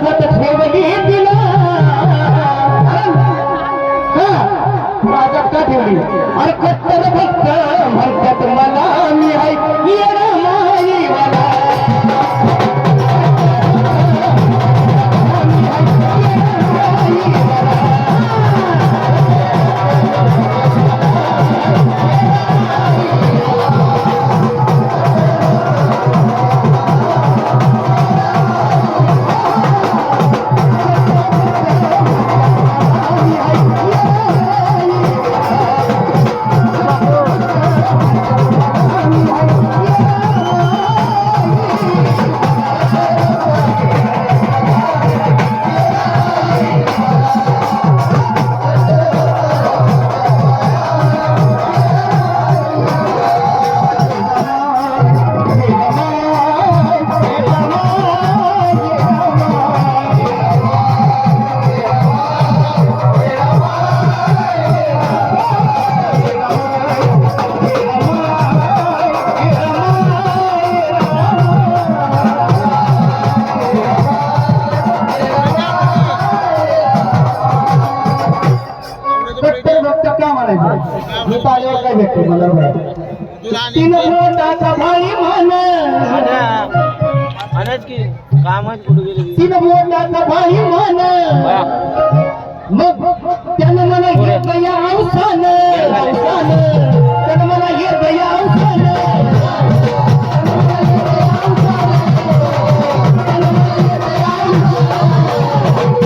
जगत ठेवली तिला. माझ्या का ठेवली? मला. म्हणायचं मी पाहिल्यावर काय भेटतो मला. तीन बोटाचा भाई म्हण अनच की कामच कुठे गेले तीन बोटाचा भाई म्हण